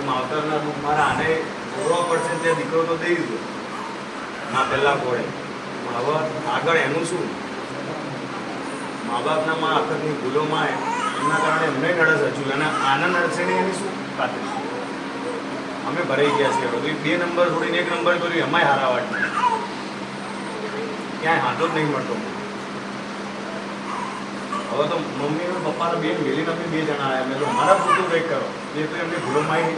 માવતરના દુઃખ મારા આને જોડવા પડશે તે દીકરો તો દઈ દીધો. ના, પહેલાં કોળે હવે આગળ એનું શું? મા બાપના માં આખતની ભૂલોમાં એમના કારણે એમને નડસ હજુ. અને આનંદ નડશે એની શું ખાતરી? અમે ભરાઈ ગયા છીએ હવે. બે નંબર છોડીને એક નંબર કર્યું, એમાંય હારાવાટ ક્યાંય હાથો જ નહીં મળતો. હવે તો મમ્મી અને પપ્પાને બે મિલીને અમે બે જણા આવ્યા. મેં તો મારા પૂરતું કંઈક કરો એ તો એમને ભૂલો માઈ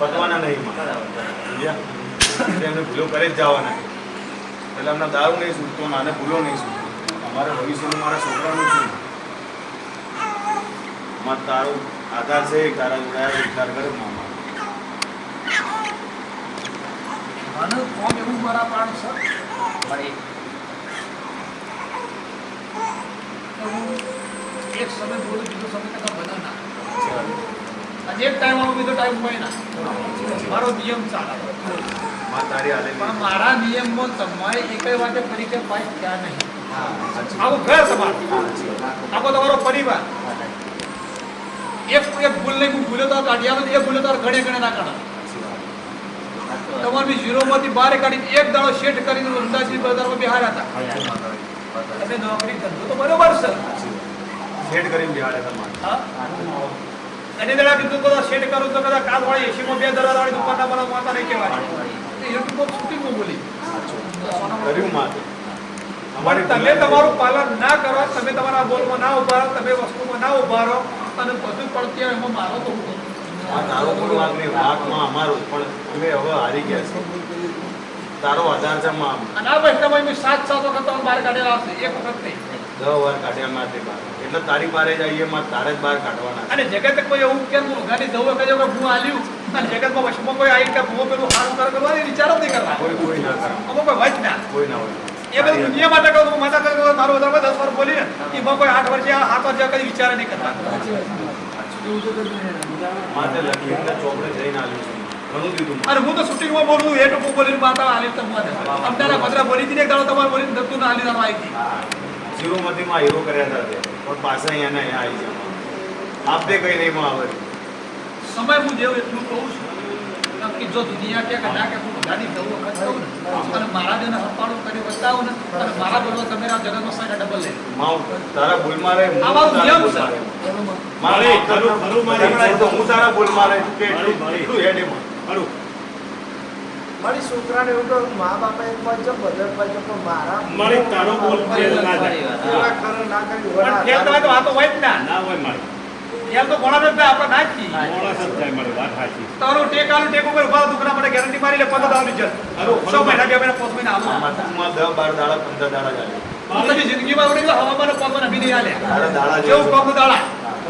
પતવાના નહીં એમને ભૂલો કરે જ જવાના. એટલે અમને દારૂ નહીં સૂટતો ને આને ભૂલો નહીં સૂટતો. અમારા ભવિષ્યનું મારા છોકરાનું શું માં તારો આધાર છે તારા જોડાયા વિચાર કરે મામા. મને કોમ એવું મારા પાણ છે? કે હું એક સમય બોલું બીજો સમય કરતા બધા ના. આજે એક ટાઈમ આવું બીજો ટાઈમ હોય ના. મારો નિયમ ચાલે. માં તારી હાલે પણ મારા નિયમમાં તમારે એકય વાતે પરિચય પાસ થયા નહીં. આવું ઘર તમારું આખો તમારો પરિવાર. એક એક ભૂલ નહીં હું ભૂલ્યો તો કાઢ્યા એ ભૂલ્યો તો ઘણે ઘણે ના કાઢા. તમારી ઝીરો માંથી બહાર કાઢીને એક દાડો શેઠ કરીને અંદાજી બજારમાં બિહાર હતા. તમે નોકરી કરજો તો બરોબર છે. સાચી કરીને બિહાડે તમારે અને દાડા કીધું કદાચ સેટ કરું તો કદાચ કાલ વાળી એસીમાં બે દરવાજા વાળી દુકાનના બનાવ માતા નહીં કહેવાય. બોલી. કર્યું માં પણ તમે તમારું પાલન ના કરો તમે તમારા બોલમાં ના ઊભા રહો તમે વસ્તુમાં ના ઊભા રહો અને બધું પડતી એમાં મારો તો હું તારો અમારો પણ અમે હવે હારી ગયા છે તારો આધાર છે મામ અને આ વૈષ્ણવમાં મેં સાત સાત વખત તમને બહાર કાઢેલા હશે એક વખત નહીં. દસ વાર કાઢ્યા માં બહાર. એટલે તારી બારે જઈએ માં તારે જ બહાર કાઢવાના અને જગત કોઈ એવું કેમ ગાડી દઉં કે હું આલ્યું. અને જગતમાં વશમાં કોઈ આવી કે હું પેલું સારું કર કરવા વિચાર જ નહીં કરવા કોઈ કોઈ ના કરે. અમુક કોઈ વચ ના. કોઈ ના હોય. એ બધું દુનિયા માટે કહું હું માતા કહું મારું વધારે દસ વાર બોલી ને એમાં કોઈ આઠ વર્ષે આ સાત વર્ષે કઈ વિચાર નહીં કરતા. માટે લખી ચોપડે જઈને આવ્યું અને હું તો શૂટિંગમાં બોલું એ ટોપો બોલીને માતા આલી તમને અમદાવાદ ભદ્રા બોલી દીને ગાળો એક દાડો તમારે બોલીને ધરતું ના આલી દાડો આવી હતી માં હીરો કર્યા હતા પણ પાછા અહીંયા ને અહીંયા આવી ગયા. આપે કઈ નહીં માં આવે. સમય હું જેવું એટલું કહું છું કે જો દુનિયા કે ના કે હું બધાની દઉં વખત કહું ને અને મારા જેને હપાળું કરી બતાવું ને અને મારા બોલવા તમે આ સાઈડ ડબલ લે. તારા ભૂલ મારે હું તારા નિયમ ભૂલ છે. મારે. ખરું ખરું મારે હું તારા ભૂલ મારે કે એટલું એટલું હેડે માં ખરું મારી છોકરાને એવું કહ્યું મા બાપા એક વાર જો બદલ પાડજો પણ મારા મારે તારો બોલ ફેલ ના જાય એવા ખરું ના કર્યું વડા ફેર તો આ તો હોય ના. ના હોય મારે. ફેર તો ઘણા બધા આપણે ના જ જ જાય મારી વાત સાચી. તારું ટેકાનું ટેકો પર ઊભા દુકાન માટે ગેરંટી મારી લે પંદર દાવની ખરું, છ મહિના બે મહિના પાંચ મહિના આવું આમાં ટૂંકમાં દસ બાર દાડા પંદર દાડા ચાલે પછી જિંદગીમાં ઉડી હવામાન પવન અભી આલે. દાડા કેવું જેવું પગ દાડા.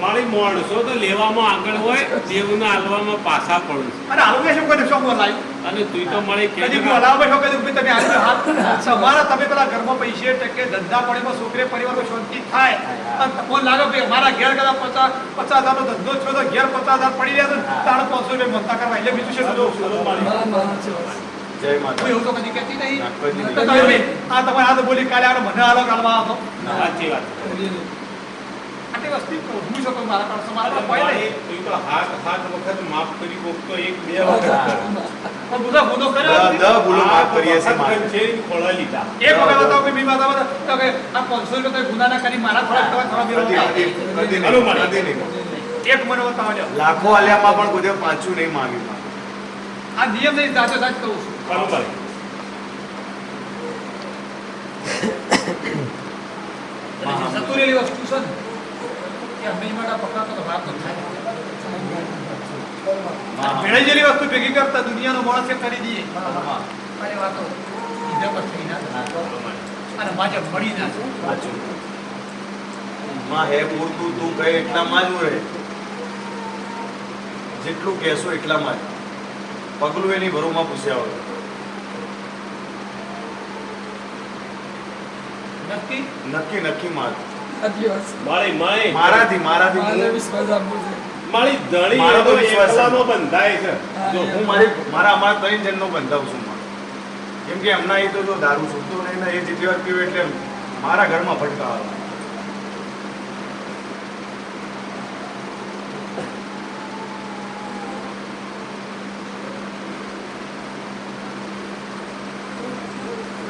મારી માણસો તો લેવામાં આગળ હોય દેવના હાલવામાં પાછા પડું અને હાલવે શું કરે શું બોલાય અને તું તો મારી કદી હું હલાવે છો કદી ઊભી તમે હાથ હાથ. તમારા તમે પેલા ઘરમાં પૈસે ટકે ધંધા પડેમાં છોકરે પરિવારમાં શાંતિ થાય. અને તમને લાગે ભાઈ મારા ઘેર કદાચ પચાસ પચાસ હજારનો ધંધો છો તો ઘેર પચાસ હજાર પડી રહ્યા તો તાણે પાંચસો રૂપિયા મમતા કરવા એટલે બીજું છે. બધું જય માતા હું તો કદી કહેતી નહીં. આ તમારે આ તો ભાઈ, બોલી કાલે આનો મને આલો કાલવા આવતો સાચી વાત. આટલી વસ્તી હું શકો મારા પાસે મારા પાસે કોઈ તું તો હાથ હાથ વખત માફ કરી કોક તો એક બે વખત. પણ બધા ગુનો કર્યો દસ ભૂલો માફ કરીએ છે મારે. છે ખોળા લીધા. એક વખત હતો કે બીમા તો કે આ 500 રૂપિયા તો ગુના ના કરી મારા થોડા થોડા થોડા બીરો કદી. કદી હાલો નહીં એક મને બતાવજો લાખો આલ્યામાં પણ કોઈ પાછું નહીં માંગ્યું. આ નિયમ નહીં સાચો સાચ કહું છું. બરોબર રહેલી વસ્તુ છે ને ભેળાઈ વસ્તુ ભેગી કરતા દુનિયાનો માણસ એ કરી દઈએ. વાતો ઈજા પર થઈ ના અને માજે મળી ના સાચું. માં હે પૂરતું તું કહે એટલામાં જ રહે. જેટલું કહેશો એટલામાં જ. પગલું એની ભરોમાં પૂછ્યા હોય નક્કી? નક્કી નક્કી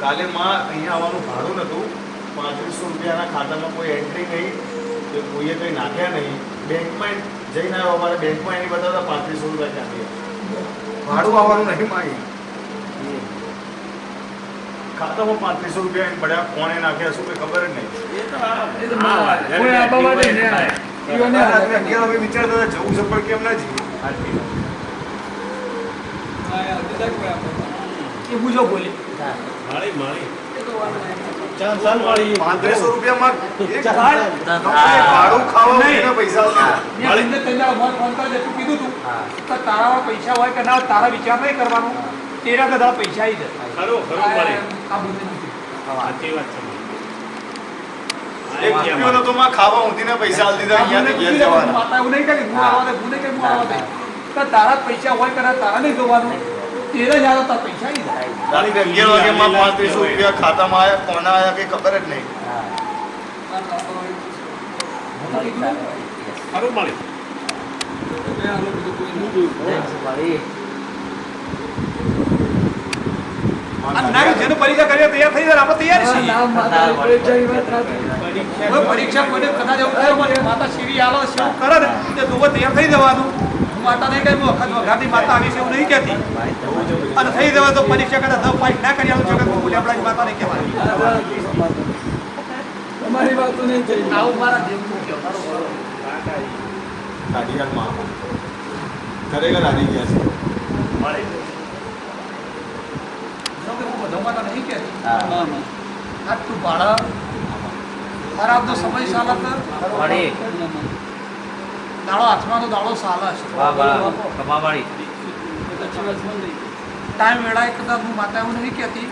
કાલે માં અહીંયા આવવાનું ભાડું નતું. પાંત્રીસો રૂપિયાના ખાતામાં કોઈ એન્ટ્રી નહીં કે કોઈએ કંઈ નાખ્યા નહીં બેંકમાં જઈને આવ્યો અમારે બેંકમાં એની બતાવતા પાંત્રીસો રૂપિયા ક્યાંથી ભાડું આવવાનું નહીં માં ખાતામાં પાંત્રીસો રૂપિયા પડ્યા કોણે નાખ્યા શું કંઈ ખબર જ નહીં. અગિયાર વાગે વિચારતા હતા જવું છે પણ કેમ ના જઈએ? સાચી વાત. હા, યાર, બધા કોઈ આપવા માટે. એ બુજો બોલી. મળી મળી પાંત્રીસો રૂપિયામાં ભાડું ખાવા પૈસા આવતા કીધું તું તારા પૈસા હોય કે ના તારા વિચાર નહીં કરવાનો. તેરા પૈસા આવી જાય. ખરું ખરું મળી આ બધું સાચી વાત છે. એક રૂપિયો તો માં ખાવા ઊંધીને પૈસા આલી દીધા અહીંયા ઘેર જવાના. માતા એવું નહીં કરે, હું આવવા દે, હું નહીં કે હું આવવા દે. તારા જ પૈસા હોય કે તારા નહીં જોવાનું. તેરા જ આવે પૈસા આવી જાય. અગિયાર વાગ્યામાં પાંત્રીસો રૂપિયા ખાતામાં આયા કોના આયા કઈ ખબર જ નહીં. ખરું મળી પરીક્ષા કોઈને કદાચ એવું માતા શિવી આલો શિવ કરે ને? તે તૈયાર થઈ જવાનું. હું માતા નહીં કહી વખત વઘારની માતા આવી છે એવું નહીં કહેતી. અને થઈ જવા તો પરીક્ષા કદાચ દસ પાસ ના કરી આવું જગત હું આપણા માતા નહીં કહેવાની હા, બરાબર. તમારી નહીં થઈ. આવું મારા જેવું કહેવું કાઢિયાલમાં ખરેખર હારી ગયા છે. આટલું ભાડા કે તો સમય ચાલે તો દાડો હાથમાં તો દાડો ચાલે છે છે નહીં. ટાઈમ વેળાએ કદાચ હું માતા એવું નહીં કહેતી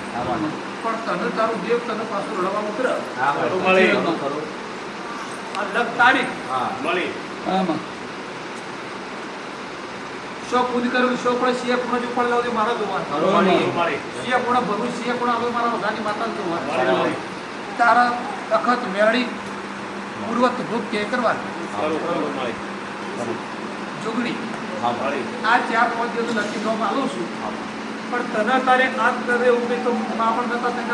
પણ તને તારું દેવ તને પાછું રડવા ઉતર. ખરું મળી. આ લગ તારીખ મળી. આમાં. શો પૂરી કરેલું શો પણ સિંહ પૂર્ણ જો પણ લાવજો મારા મળી સિંહ પૂર્ણ ભરું સિંહ પૂર્ણ આવે મારા વધારની માતા જોવાનું. મળી તારા અખત મેળી પૂર્વત ભૂખ કે કરવાની. મળી આ ચાર પાંચ દિવસ નક્કી નોમ આલું છું. પણ તને તારે આ કરે એવું કંઈ તો માં પણ નતા તને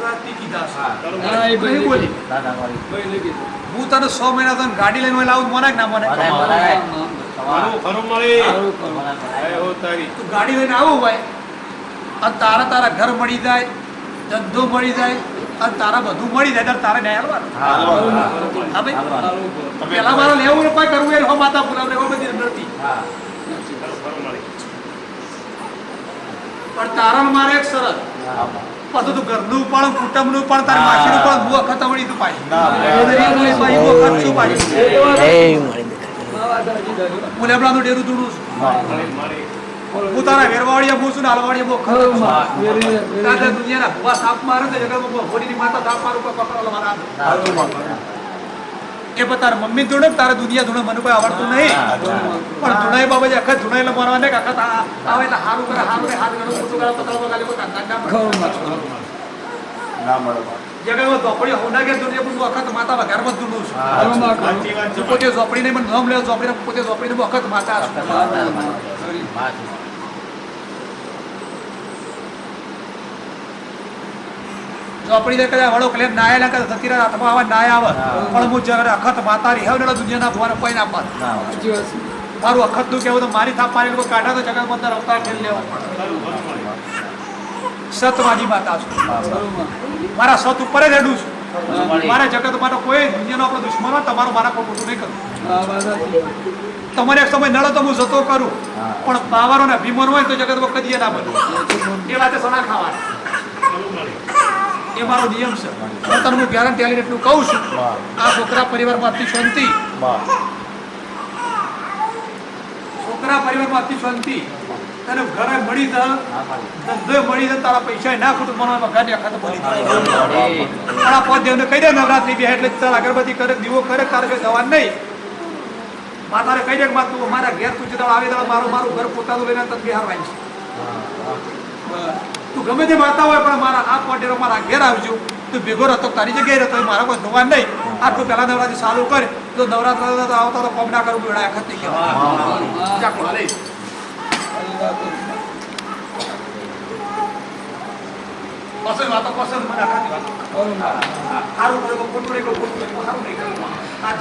વાત કીધા છે હા, એ મળી નહીં બોલી. ભાઈ. હું તને સો મહિના તને ગાડી લઈને લાવું મને ના મને તું ગાડી લઈને આવું હોય અને તારા તારા ઘર મળી જાય ધંધો મળી જાય અને તારા બધું મળી જાય ત્યારે તારે ન્યાય હાલવાનો. હા ભાઈ. પેલા મારે લેવું ને કરવું એ હો માતા પુરાવ હો બધી ખરું પણ તારા મારે એક શરત. પાછું તું ઘરનું પણ કુટુંબનું પણ તારી માસીનું પણ હું વખત મળી તું પાછી ના, એ ભાઈ હું વખત છું પાછી એ તો વાત આ વાત સાચી તારી. હું લેબડાનું ડેરું છું. મળી હું તારા વેરવાડિયા છું ને હાલવાડિયા બહુ ખરો તારે દુનિયાના ભૂવા સાપ મારે તો જગતમાં હોડીની માતા સાપ મારું કોઈ પકડવા મારા. એ પણ તારા મમ્મી ધૂણે તારા દુનિયા ધૂણે મને કોઈ આવડતું નહીં. પણ ધૂણાઈ બાબા આખા ધૂણાઈ મારવા ને આખા આવે તો હારું કરે હારું ને હાથ ગણું મોટું કરે પતરા પગાલે કોઈ કાંટા ના પડે. ખરું. ના મળે ઝોપડી હોના કે દુનિયા પણ વખત માતા વઘારમાં જ છું પોતે ઝોપડી નહીં પણ નામ લેવો ઝોપડી પોતે ઝોપડી વખત માતા છું. ઝોપડી દે કદાચ વડો કલે નાય ના કરે સતીરા તમા આવા નાય આવે. પણ મુ જગર અખત માતા રહી હવે દુનિયાના ભુવાને કોઈ ના પાડે સાચી વાત છે. મારું અખતનું કેવું તો મારી થાપ મારી લોકો કાઢા તો જગત અંદર અવતાર ખેલ લેવો સતવાજી માતા છું. મારા સત ઉપર જ અડું છું. મારા જગત માટે કોઈ દુનિયાનો આપણો દુશ્મન હોય તમારું મારા કોઈ ખોટું નહીં કરું. તમારે એક સમય નડો તો હું જતો કરું પણ પાવરો ને ભીમર હોય તો જગતમાં કદી ના બને. એ વાતે ખરું મળી એ મારો નિયમ છે. હું તમને ગેરંટી આલીને એટલું કહું છું. આ છોકરા પરિવારમાં અતિ શાંતિ છોકરા પરિવારમાં અતિ શાંતિ. તને ઘરે મળી જા. ધંધો મળી જાય તારા પૈસા ના ખોટું. મને વગાડી આખા તો બોલી જાય. પણ આ પાંચ દેવને કહી દે નવરાત્રી બે એટલે તારા અગરબત્તી કરે દીવો કરે તારે કઈ જવાનું નહીં. માતાને કહી દે કે તું મારા ઘેર તું જતા આવી દે મારું મારું ઘર પોતાનું લઈને તને બિહાર વાંચ તું ગમે તે માતા હોય પણ મારા આ પોટેરો મારા ઘેર આવજો. તું ભેગો રહેતો તારી જગ્યાએ રહેતો મારા કોઈ જોવા નહીં. આટલું પહેલા નવરાત્રી ચાલુ કરે તો નવરાત્ર આવતા તો કોમ ના કરું બેડા આખત નહીં કહેવાય સારી. પસંદ વાતો પસંદ મને આખા વાતો સારું કરે ખોટું નહીં કર્યું ખોટું સારું નહીં આ